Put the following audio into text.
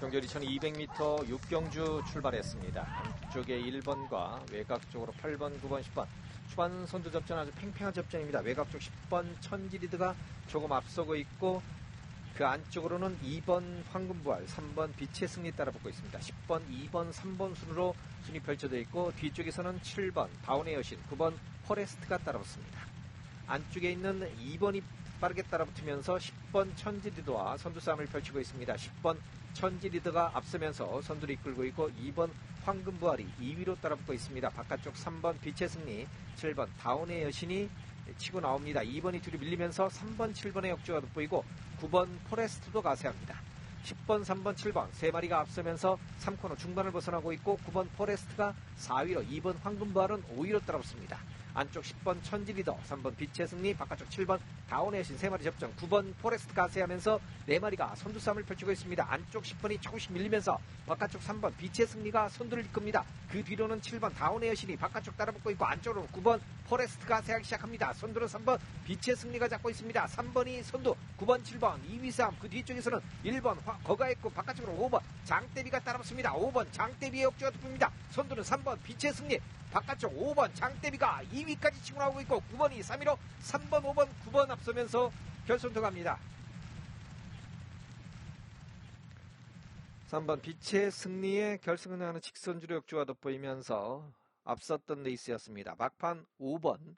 경결 2200m 육경주 출발했습니다. 안쪽에 1번과 외곽 쪽으로 8번, 9번, 10번. 초반 선두 접전 아주 팽팽한 접전입니다. 외곽 쪽 10번 천지리드가 조금 앞서고 있고 그 안쪽으로는 2번 황금부활, 3번 빛의 승리 따라붙고 있습니다. 10번, 2번, 3번 순으로 순위 펼쳐져 있고 뒤쪽에서는 7번 다운의 여신, 9번 포레스트가 따라붙습니다. 안쪽에 있는 2번이 빠르게 따라붙으면서 10번 천지리드와 선두 싸움을 펼치고 있습니다. 10번 천지리드가 앞서면서 선두를 이끌고 있고 2번 황금부활이 2위로 따라붙고 있습니다. 바깥쪽 3번 빛의 승리, 7번 다운의 여신이 치고 나옵니다. 2번이 뒤로 밀리면서 3번, 7번의 역주가 돋보이고 9번 포레스트도 가세합니다. 10번, 3번, 7번 세 마리가 앞서면서 3코너 중반을 벗어나고 있고 9번 포레스트가 4위로 2번 황금부활은 5위로 따라붙습니다. 안쪽 10번 천지리더, 3번 빛의 승리, 바깥쪽 7번 다운의 신 3마리 접전, 9번 포레스트 가세하면서 4마리가 선두 싸움을 펼치고 있습니다. 안쪽 10번이 조금씩 밀리면서 바깥쪽 3번 빛의 승리가 선두를 이끕니다. 그 뒤로는 7번 다운의 여신이 바깥쪽 따라붙고 있고 안쪽으로 9번 포레스트가 세하기 시작합니다. 선두는 3번 빛의 승리가 잡고 있습니다. 3번이 선두, 9번, 7번 2위 싸움, 그 뒤쪽에서는 1번 화, 거가했고 바깥쪽으로 5번 장대비가 따라붙습니다. 5번 장대비의 역주가 돋습니다. 선두는 3번 빛의 승리, 바깥쪽 5번 장대비가 2위까지 치고 나오고 있고 9번이 3위로 3번, 5번, 9번 앞서면서 결선 들어갑니다. 3번 빛의 승리에 결승을 하는 직선주로 역주가 돋보이면서 앞섰던 레이스였습니다. 막판 5번